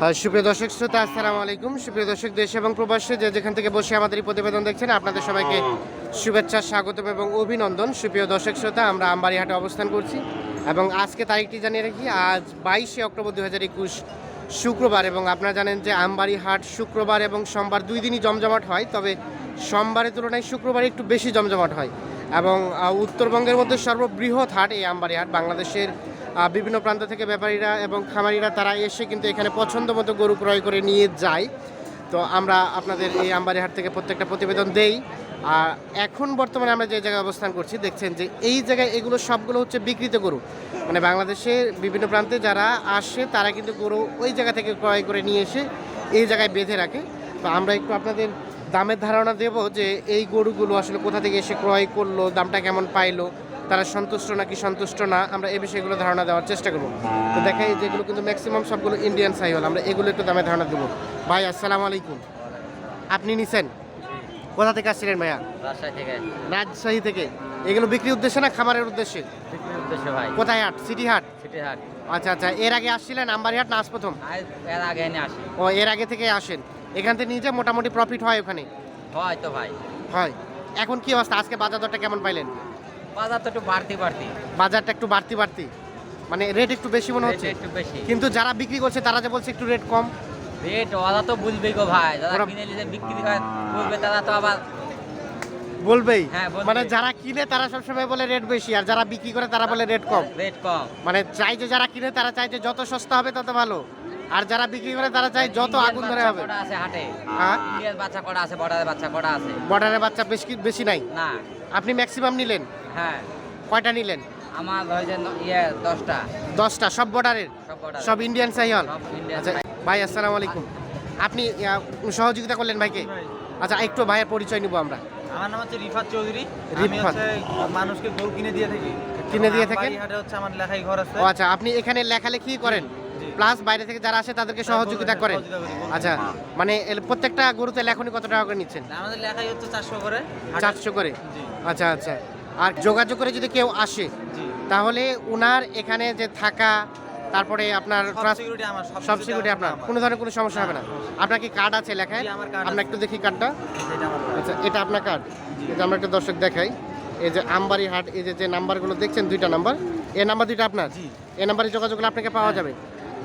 সুপ্রিয় দর্শক শ্রোতা, আসসালামু আলাইকুম। সুপ্রিয় দর্শক, দেশ এবং প্রবাসে যে যেখান থেকে বসে আমাদের এই প্রতিবেদন দেখছেন, আপনাদের সবাইকে শুভেচ্ছা, স্বাগতম এবং অভিনন্দন। সুপ্রিয় দর্শক শ্রোতা, আমরা আমবাড়িহাটে অবস্থান করছি এবং আজকে তারিখটি জানিয়ে রাখি, আজ বাইশে অক্টোবর দু হাজার একুশ শুক্রবার এবং আপনারা জানেন যে আমবাড়ি হাট শুক্রবার এবং সোমবার দুই দিনই জমজমাট হয়, তবে সোমবারের তুলনায় শুক্রবার একটু বেশি জমজমাট হয় এবং উত্তরবঙ্গের মধ্যে সর্ববৃহৎ হাট এই আমবাড়ি হাট বাংলাদেশের বিভিন্ন প্রান্ত থেকে ব্যাপারীরা এবং খামারিরা তারা এসে কিন্তু এখানে পছন্দ মতো গরু ক্রয় করে নিয়ে যায়। তো আমরা আপনাদের এই আম্বারিহাট থেকে প্রত্যেকটা প্রতিবেদন দেই। আর এখন বর্তমানে আমরা যে জায়গায় অবস্থান করছি, দেখছেন যে এই জায়গায় এগুলো সবগুলো হচ্ছে বিকৃত গরু। মানে বাংলাদেশের বিভিন্ন প্রান্তে যারা আসে, তারা কিন্তু গরু ওই জায়গা থেকে ক্রয় করে নিয়ে এসে এই জায়গায় বেঁধে রাখে। তো আমরা একটু আপনাদের দামের ধারণা দেব যে এই গরুগুলো আসলে কোথা থেকে এসে ক্রয় করল, দামটা কেমন পাইলো তারা সন্তুষ্ট নাকি সন্তুষ্ট না আমরা এই বিষয়গুলো ধারণা দেওয়ার চেষ্টা করব। তো দেখাই যেগুলো কিন্তু ম্যাক্সিমাম সবগুলো ইন্ডিয়ান সাইহল আমরা এগুলো একটু দামে ধারণা দেবো। ভাই আসসালামু আলাইকুম। আপনি নিছেন? কোথা থেকে আসছিলেন ভাইয়া? রাজশাহী থেকে। রাজশাহী থেকে। এগুলো বিক্রির উদ্দেশ্যে না খামারের উদ্দেশ্যে? বিক্রির উদ্দেশ্যে ভাই। কোথায় হাট? সিটি হাট? সিটি হাট। আচ্ছা আচ্ছা। এর আগে আসছিলেন আম্বারি হাট না আজ প্রথম? এর আগে আসি। ও এর আগে থেকে আসেন। এখান থেকে নিয়ে যে মোটামুটি প্রফিট হয় ওখানে? হয় তো ভাই। হয়। এখন কি অবস্থা? আজকে বাজার দরটা কেমন পাইলেন? বাজার তো একটু বাড়তি বাড়তি। বাজারটা একটু বাড়তি বাড়তি। মানে রেট একটু বেশি মনে হচ্ছে? একটু বেশি। কিন্তু যারা বিক্রি করছে তারা যে বলছে একটু রেট কম। রেট ওরা তো বুঝবেই গো ভাই। যারা কিনে নিয়ে বিক্রি করবে তারা তো আবার বলবেই। হ্যাঁ, মানে যারা কিনে তারা সবসময় বলে রেট বেশি। আর যারা বিক্রি করে তারা বলে রেট কম। রেট কম। মানে চাই যে যারা কিনে তারা চাই যে যত সস্তা হবে তত ভালো। আর যারা বিক্রি করে তারা চাই যত আগুন ধরে হবে। আছে হাটে। হ্যাঁ? বাচ্চা কটা আছে বর্ডারের বাচ্চা কটা আছে। বর্ডারের বাচ্চা বেশি বেশি নাই? না। আপনি ম্যাক্সিমাম নিলেন? হ্যাঁ। কয়টা নিলেন? আমার হয় যে ইয়ে দশটা। দশটা সব বর্ডারের? সব ইন্ডিয়ান সাইহল? আচ্ছা ভাই আসসালামু আলাইকুম। আপনি সহযোগিতা করলেন ভাইকে? আচ্ছা একটু ভাইয়ের পরিচয় নিব আমরা। আমার নাম হচ্ছে রিফাত চৌধুরী। আমি। হচ্ছে মানুষকে গরু কিনে দিয়ে থাকি। কিনে দিয়ে থাকেন? হচ্ছে আমার লেখাই ঘর আছে। ও আচ্ছা আপনি এখানে লেখালেখি করেন? প্লাস বাইরে থেকে যারা আসে তাদেরকে সহযোগিতা করেন। আচ্ছা মানে প্রত্যেকটা গরুতে লেখনি কত টাকা করে নিচ্ছেন? আমাদের লেখাই হচ্ছে চারশো করে। চারশো করে? আচ্ছা আচ্ছা। আর যোগাযোগ করে যদি কেউ আসে তাহলে উনার এখানে যে থাকা তারপরে আপনার সব সিকিউরিটি আপনার। কোনো ধরনের কোনো সমস্যা হবে না। আপনার কি কার্ড আছে লেখায়? আমরা একটু দেখি কার্ডটা আচ্ছা এটা আপনার কার্ড এটা আমরা একটা দর্শক দেখাই। এই যে আমবাড়ি হাট এই যে যে নাম্বারগুলো দেখছেন দুইটা নাম্বার এই নাম্বার দুইটা আপনার। এই নাম্বারে যোগাযোগ করলে আপনাকে পাওয়া যাবে।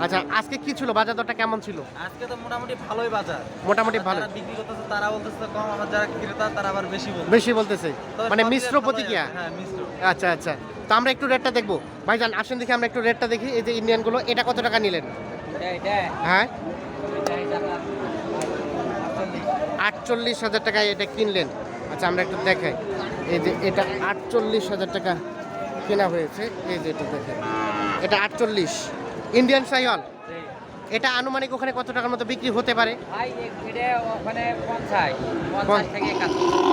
আচ্ছা আজকে কি ছিল? বাজার দরটা কেমন ছিল? আজকে তো মোটামুটি ভালোই বাজার। মোটামুটি ভালো। যারা বিক্রি করতেছে তারা বলতেছে কম আমার যারা ক্রেতা তারা আবার বেশি বলছে বেশি বলতেছে। মানে মিশ্র প্রতিক্রিয়া? হ্যাঁ মিশ্র। আচ্ছা আচ্ছা। তো আমরা একটু রেটটা দেখব। ভাইজান আসেন দেখি আমরা একটু রেটটা দেখি। এই যে ইন্ডিয়ানগুলো এটা কত টাকা নিলেন? হ্যাঁ? আটচল্লিশ হাজার টাকায় এটা কিনলেন। আচ্ছা আমরা একটু দেখাই। এই যে এটা আটচল্লিশ হাজার টাকা কেনা হয়েছে। এই যে এটা দেখেন। এটা আটচল্লিশ। ইন্ডিয়ান সাইহল এটা আনুমানিক ওখানে কত টাকার মতো বিক্রি হতে পারে?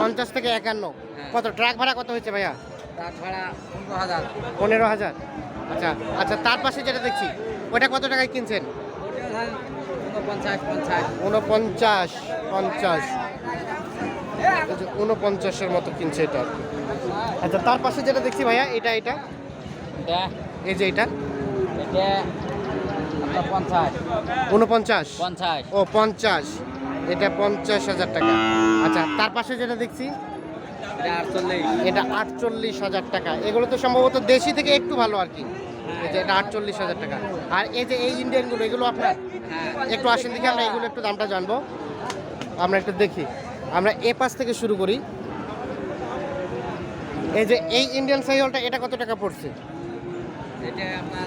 পঞ্চাশ থেকে একান্ন। হ্যাঁ। কত? ট্রাক ভাড়া কত হয়েছে ভাইয়া? ভাড়া পনেরো হাজার। আচ্ছা আচ্ছা তার পাশে যেটা দেখছি ওটা কত টাকায় কিনছেন? ধরেন পঞ্চাশ। পঞ্চাশ। উনপঞ্চাশ পঞ্চাশ উনপঞ্চাশের মতো কিনছে এটা আচ্ছা তার পাশে যেটা দেখছি ভাইয়া এটা? এটা। এই যে এটা। উনপঞ্চাশ পঞ্চাশ। ও পঞ্চাশ। এটা পঞ্চাশ হাজার টাকা। আচ্ছা তার পাশে যেটা দেখছি এটা আটচল্লিশ। হাজার টাকা। এগুলো তো সম্ভবত দেশি থেকে একটু ভালো আর কি। এই যে এটা আটচল্লিশ হাজার টাকা। আর এই যে এই ইন্ডিয়ানগুলো এগুলো আপনার? হ্যাঁ। একটু আসেন দেখি আমরা এগুলো একটু দামটা জানব। আমরা একটু দেখি। আমরা এ পাশ থেকে শুরু করি। এই যে এই ইন্ডিয়ান সাইকেলটা এটা কত টাকা পড়ছে? এটা আপনার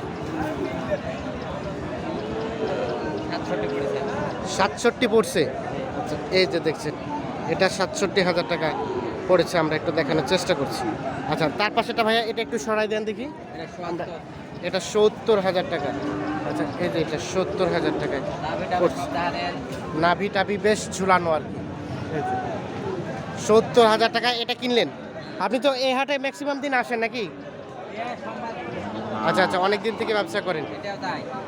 সাতষট্টি পড়ছে। আচ্ছা এই যে দেখছেন এটা সাতষট্টি হাজার টাকা পড়েছে আমরা একটু দেখানোর চেষ্টা করছি। আচ্ছা তার পাশেটা ভাইয়া এটা একটু সরাই দেন দেখি। এটা সত্তর। হাজার টাকা। আচ্ছা এই যে এটা সত্তর হাজার টাকায় পড়ছে। নাভি টাভি বেশ ঝুলানো আর কি। সত্তর হাজার টাকা এটা কিনলেন? আপনি তো এই হাটে ম্যাক্সিমাম দিন আসেন নাকি? আচ্ছা আচ্ছা অনেক দিন থেকে ব্যবসা করেন।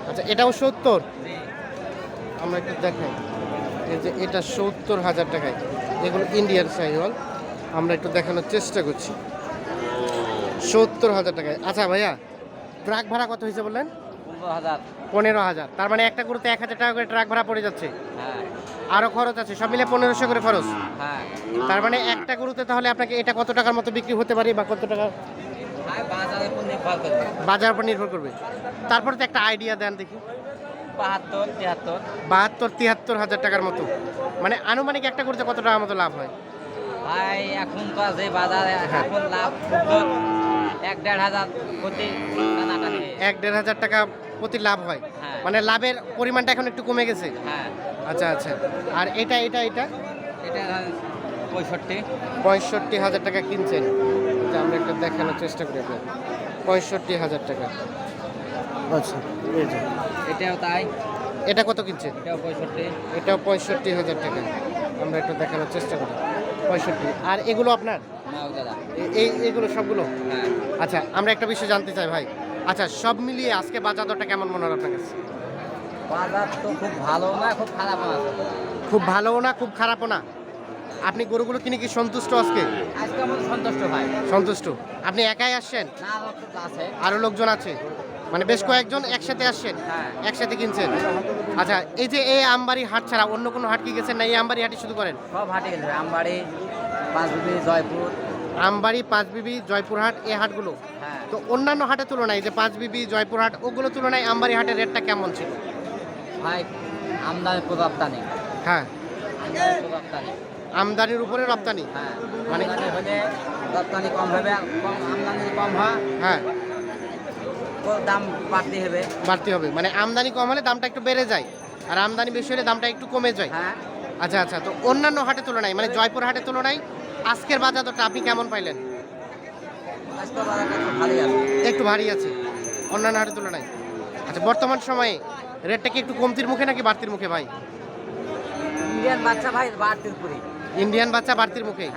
আচ্ছা এটাও সত্তর? আমরা একটু দেখাই। এই যে এটা সত্তর হাজার টাকায়। এগুলো ইন্ডিয়ান সাইহল আমরা একটু দেখানোর চেষ্টা করছি। সত্তর হাজার টাকায়। আচ্ছা ভাইয়া ট্রাক ভাড়া কত হয়েছে বললেন? পনেরো হাজার। তার মানে একটা গরুতে এক হাজার টাকা করে ট্রাক ভাড়া পড়ে যাচ্ছে। হ্যাঁ। আরও খরচ আছে সব মিলে পনেরোশো করে খরচ। হ্যাঁ। তার মানে একটা গরুতে তাহলে আপনাকে এটা কত টাকার মতো বিক্রি হতে পারে বা কত টাকা বাজারে করবে। বাজার উপর নির্ভর করবে। তারপরে তো একটা আইডিয়া দেন দেখি। বাহাত্তর তিয়াত্তর বাহাত্তর তিয়াত্তর হাজার টাকার মতো। মানে আনুমানিক একটা করতে কত টাকার মতো লাভ হয়? ভাই এখন তো যে বাজারে এখন লাভ এক দেড় হাজার প্রতি এক দেড় হাজার টাকা প্রতি লাভ হয়। হ্যাঁ। মানে লাভের পরিমাণটা এখন একটু কমে গেছে। হ্যাঁ। আচ্ছা আচ্ছা। আর এটা এটা এটা? এটা পঁয়ষট্টি। পঁয়ষট্টি হাজার টাকা কিনছেন। এটা আমরা একটা দেখানোর চেষ্টা করি আপনার পঁয়ষট্টি হাজার টাকা। আচ্ছা এই যে। এটাও তাই? এটা কত কিনছেন এটাও পঁয়ষট্টি। এটাও পঁয়ষট্টি হাজার টাকা। আমরা একটু দেখানোর চেষ্টা করি। পঁয়ষট্টি। আর এগুলো আপনার? দাদা এই এগুলো সবগুলো? হ্যাঁ। আচ্ছা আমরা একটা বিষয় জানতে চাই ভাই। আচ্ছা সব মিলিয়ে আজকে বাজার দরটা কেমন মনে হলো আপনার কাছে? বাজার তো খুব ভালো না খুব খারাপ না। খুব ভালোও না খুব খারাপও না? আপনি গরুগুলো কিনে কি সন্তুষ্ট আজকে? আজকে আমাদের সন্তুষ্ট ভাই। সন্তুষ্ট? আপনি একাই আসছেন? না আরও আছে। আরও লোকজন আছে? মানে বেশ কয়েকজন একসাথে আসছেন? হ্যাঁ। একসাথে কিনছেন? আচ্ছা এই যে এই আমবাড়ি হাট ছাড়া অন্য কোনো হাট কি গেছেন না? এই আমবাড়ি হাটই শুধু করেন? সব হাটে গেছে। আমবাড়ি পাঁচবিবি জয়পুর। আমবাড়ি পাঁচবিবি জয়পুরহাট এই হাটগুলো? হ্যাঁ। তো অন্যান্য হাটের তুলনায় যে পাঁচবিবি জয়পুরহাট ওগুলো তুলনায় আমবাড়ি হাটের রেটটা কেমন ছিল? ভাই আমদানি রপ্তানি হ্যাঁ। আমদানি রপ্তানি আমদানির উপরে রপ্তানি? হ্যাঁ। মানে- রপ্তানি কম হবে কম আমদানি কম হয় হ্যাঁ। দাম বাড়তে হবে। বাড়তি হবে। মানে আমদানি কম হলে দামটা একটু বেড়ে যায় আর আমদানি বেশি হলে দামটা একটু কমে যায়। হ্যাঁ। আচ্ছা আচ্ছা। তো অন্যান্য হাটের তুলনায় মানে জয়পুর হাটের তুলনায় আজকের বাজার দরটা আপনি কেমন পাইলেন? একটু ভারী আছে অন্যান্য হাটের তুলনায়। আচ্ছা বর্তমান সময়ে রেটটা কি একটু কমতির মুখে নাকি বাড়তির মুখে ভাই? ইন্ডিয়ান বাচ্চা ভাই বাড়তির পুরি ইন্ডিয়ান বাচ্চা বাড়তির মুখে?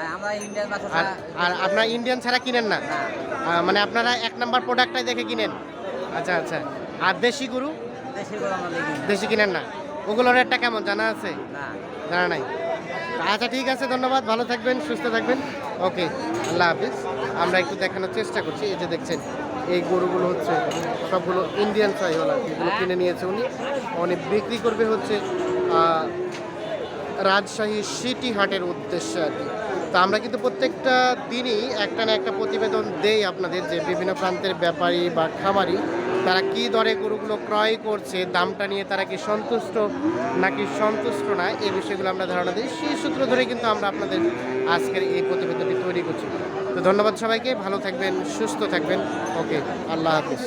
হ্যাঁ আর আপনার ইন্ডিয়ান ছাড়া কিনেন না? মানে আপনারা এক নাম্বার প্রোডাক্টটাই দেখে কিনেন? আচ্ছা আচ্ছা। আর দেশি গরু। দেশি কিনেন না? ওগুলোর রেটটা কেমন জানা আছে? জানা নাই। আচ্ছা ঠিক আছে ধন্যবাদ। ভালো থাকবেন সুস্থ থাকবেন। ওকে আল্লাহ হাফিজ। আমরা একটু দেখানোর চেষ্টা করছি। এই যে দেখছেন এই গরুগুলো হচ্ছে সবগুলো ইন্ডিয়ান সাইওয়ালা এগুলো কিনে নিয়েছে উনি। উনি বিক্রি করবে হচ্ছে রাজশাহী সিটি হাটের উদ্দেশ্যে আর কি। তো আমরা কিন্তু প্রত্যেকটা দিনই একটা না একটা প্রতিবেদন দেই আপনাদের যে বিভিন্ন প্রান্তের ব্যাপারী বা খামারি, তারা কি দরে গরুগুলো ক্রয় করছে, দামটা নিয়ে তারা কি সন্তুষ্ট নাকি সন্তুষ্ট না, এই বিষয়গুলো আমরা ধারণা দিই। সেই সূত্র ধরে কিন্তু আমরা আপনাদের আজকের এই প্রতিবেদনটি তৈরি করছি। তো ধন্যবাদ সবাইকে, ভালো থাকবেন, সুস্থ থাকবেন। ওকে, আল্লাহ হাফিজ।